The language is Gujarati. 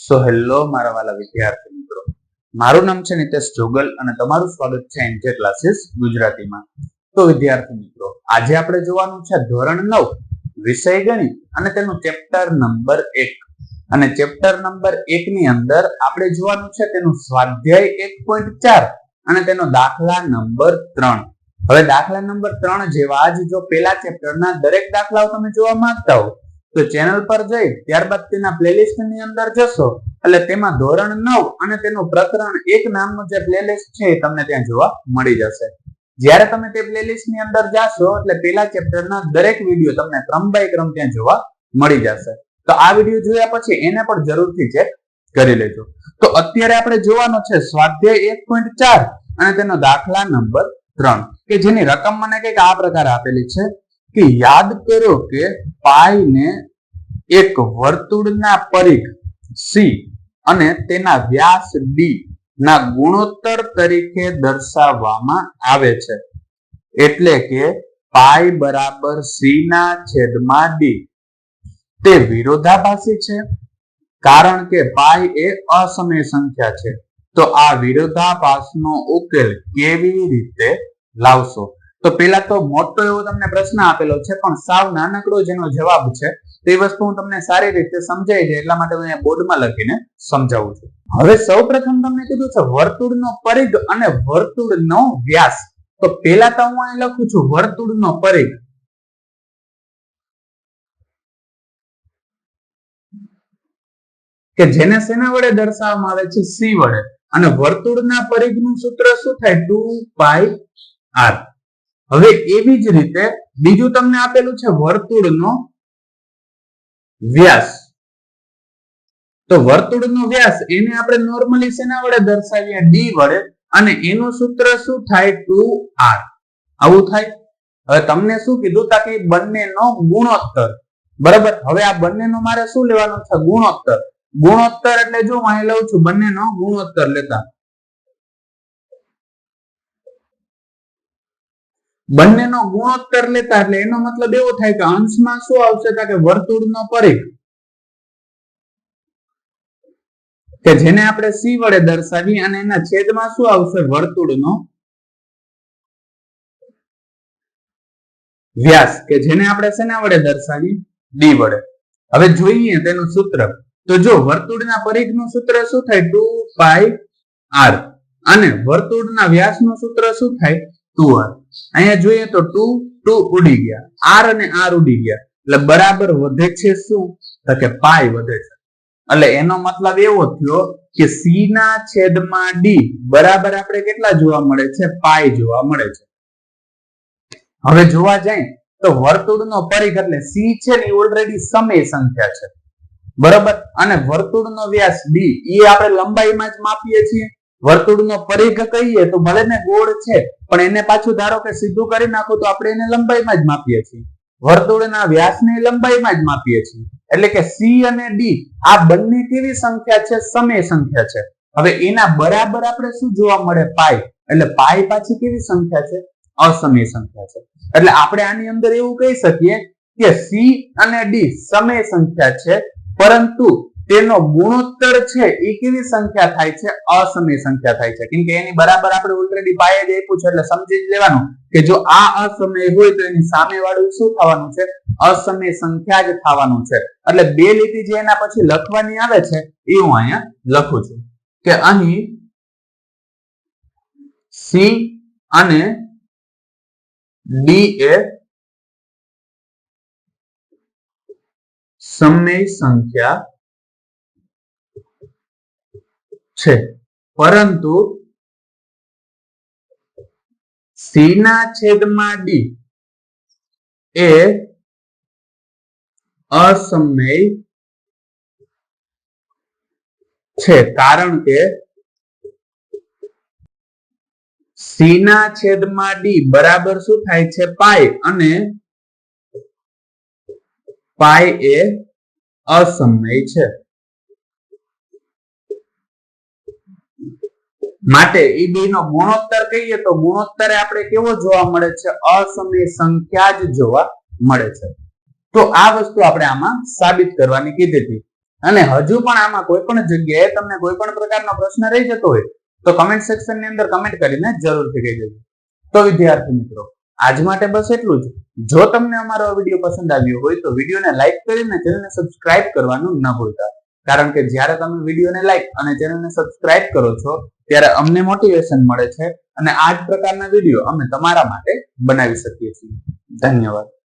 સો હેલો મારા વાલા વિદ્યાર્થી મિત્રો મારું નામ છે નિતેશ જોગલ અને તમારું સ્વાગત છે એનજે ક્લાસીસ ગુજરાતીમાં. તો, વિદ્યાર્થી મિત્રો, આજે આપણે જોવાનું છે ધોરણ નવ, વિષય ગણિત અને તેનું ચેપ્ટર નંબર એક. અને ચેપ્ટર નંબર એક ની અંદર આપણે જોવાનું છે તેનું સ્વાધ્યાય એક પોઈન્ટ ચાર અને તેનો દાખલા નંબર ત્રણ. હવે દાખલા નંબર ત્રણ જેવા જ જો પેલા ચેપ્ટરના દરેક દાખલાઓ તમે જોવા માંગતા હો તો ચેનલ પર જઈ, ત્યારબાદ તેના પ્લેલિસ્ટની અંદર જશો. એટલે તેમાં ધોરણ નવ અને તેનું પ્રકરણ એક નામનું જે પ્લેલિસ્ટ છે તમને ત્યાં જોવા મળી જશે. જ્યારે તમે તે પ્લેલિસ્ટની અંદર જાશો, એટલે પેલા ચેપ્ટરના દરેક વીડિયો તમને ક્રમ બાય ક્રમ ત્યાં જોવા મળી જશે. તો આ વીડિયો જોયા પછી એને પણ જરૂરથી ચેક કરી લેજો. તો અત્યારે આપણે જોવાનો છે સ્વાધ્યાય એક પોઈન્ટ ચાર અને તેનો દાખલા નંબર ત્રણ, કે જેની રકમ મને કંઈક આ પ્રકાર આપેલી છે. કે યાદ કરો કે પાઈ ને એક વર્તુળના પરિઘ સી અને તેના વ્યાસ ડી ના ગુણોત્તર તરીકે દર્શાવવામાં આવે છે. એટલે કે પાઈ બરાબર સી ના છેદમાં ડી તે વિરોધાભાસી છે? કારણ કે પાઈ એ અસમય સંખ્યા છે. તો આ વિરોધાભાસનો ઉકેલ કેવી રીતે લાવશો? તો પેલા તો મોટો એવો તમને પ્રશ્ન આપેલો છે, પણ સાવ નાનકડો જેનો જવાબ છે, તે વસ્તુ હું તમને સારી રીતે સમજાઈ જાય, એટલા માટે હું બોર્ડમાં લખીને સમજાવું છું. હવે સૌ પ્રથમ તમને કીધું છે, વર્તુળનો પરિઘ અને વર્તુળનો વ્યાસ. તો પેલા તો હું અહીં લખું છું, વર્તુળનો પરિઘ. કે જેને શેના વડે દર્શાવવામાં આવે છે, સી વડે. અને વર્તુળના પરિઘનું સૂત્ર શું થાય? Two pi r. હવે એવી જ રીતે બીજું તમને આપેલું છે વર્તુળનો વ્યાસ. તો વર્તુળનો વ્યાસ એને આપણે નોર્મલી શેના વડે દર્શાવીએ? ડી વડે. અને એનું સૂત્ર શું થાય? Two r. આવું થાય? હવે તમને શું કીધું તા કે બંનેનો ગુણોત્તર. બરાબર? હવે આ બંનેનો મારે શું લેવાનું છે? ગુણોત્તર. ગુણોત્તર એટલે જો હું અહીં લઉં છું, બંનેનો ગુણોત્તર લેતા. બંનેનો ગુણોત્તર લેતા એટલે એનો મતલબ એવો થાય કે અંશમાં શું આવશે? કે વર્તુળનો પરિઘ. કે જેને આપણે સી વડે દર્શાવી અને એના છેદમાં શું આવશે? વર્તુળનો વ્યાસ. કે જેને આપણે શેના વડે દર્શાવી ડી વડે. હવે જોઈએ તેનું સૂત્ર. તો જો વર્તુળના પરિઘનું સૂત્ર શું થાય? Two pi r. અને વર્તુળના વ્યાસનું સૂત્ર શું થાય? આર અહીંયા જોઈએ તો ટુ ટુ ઉડી ગયા. આર અને આર ઉડી ગયા. એટલે બરાબર વધે છે શું? તો કે પાઈ વધે છે. એટલે એનો મતલબ એવો થયો કે સી ના છેદમાં ડી બરાબર આપણે કેટલા જોવા મળે છે? પાઈ જોવા મળે છે. હવે જોવા જાય તો વર્તુળનો પરિઘ એટલે સી છે ને ઓલરેડી સમય સંખ્યા છે. બરાબર? અને વર્તુળનો વ્યાસ ડી એ આપણે લંબાઈમાં જ માપીએ છીએ. વર્તુળનો પરિઘ કહીએ તો ભલે ને ગોળ છે પણ એને પાછું ધારો કે સીધું કરી નાખો તો આપણે એને લંબાઈમાં જ માપીએ છીએ. વર્તુળના વ્યાસને લંબાઈમાં જ માપીએ છીએ. એટલે કે સી અને ડી આ બંને કેવી સંખ્યા છે? સમય સંખ્યા છે. હવે એના બરાબર આપણે શું જોવા મળે? પાઈ. એટલે પાઈ પાછી કેવી સંખ્યા છે? અસમય સંખ્યા છે. એટલે આપણે આની અંદર એવું કહી શકીએ કે સી અને ડી સમય સંખ્યા છે, પરંતુ તેનો ગુણોત્તર છે એ કેવી સંખ્યા થાય છે? અસમય સંખ્યા થાય છે. કેમ કે એની બરાબર આપણે ઓલરેડી પાયે જ આપ્યું છે, એટલે સમજી જ લેવાનું કે જો આ અસમય હોય તો એની સામે વાળું શું થવાનું છે? અસમય સંખ્યા જ થવાનું છે. એટલે બે લીટી જે એના પછી લખવાની આવે છે, એ હું અહીંયા લખું છું. કે અહીં સી અને ડી એ સમય સંખ્યા છે. પરંતુ સી ના છેદમાં ડી એ અસમય છે. કારણ કે સી ના છેદમાં ડી બરાબર શું થાય છે? પાય અને પાય એ અસમય છે. માટે એ બે નો ગુણોત્તર કહીએ તો ગુણોત્તર આપણે કેવો જોવા મળે છે? અસમય સંખ્યા જ જોવા મળે છે. તો આ વસ્તુ આપણે આમાં સાબિત કરવાની કીધી હતી. અને હજુ પણ આમાં કોઈ પણ જગ્યાએ તમને કોઈ પણ પ્રકારનો પ્રશ્ન રહી જતો હોય, તો કમેન્ટ સેક્શનની અંદર કમેન્ટ કરીને જરૂરથી કહી દેજો. તો વિદ્યાર્થી મિત્રો, આજ માટે બસ એટલું જ. જો તમને અમારો વીડિયો પસંદ આવ્યો હોય તો વિડીયોને લાઈક કરીને ચેનલને સબસ્ક્રાઇબ કરવાનું ન ભૂલતા. કારણ કે જ્યારે તમે વિડીયોને લાઈક અને ચેનલને સબસ્ક્રાઇબ કરો છો ત્યારે અમને મોટિવેશન મળે છે. અને આ જ પ્રકારના વીડિયો અમે તમારા માટે બનાવી શકીએ છીએ. ધન્યવાદ.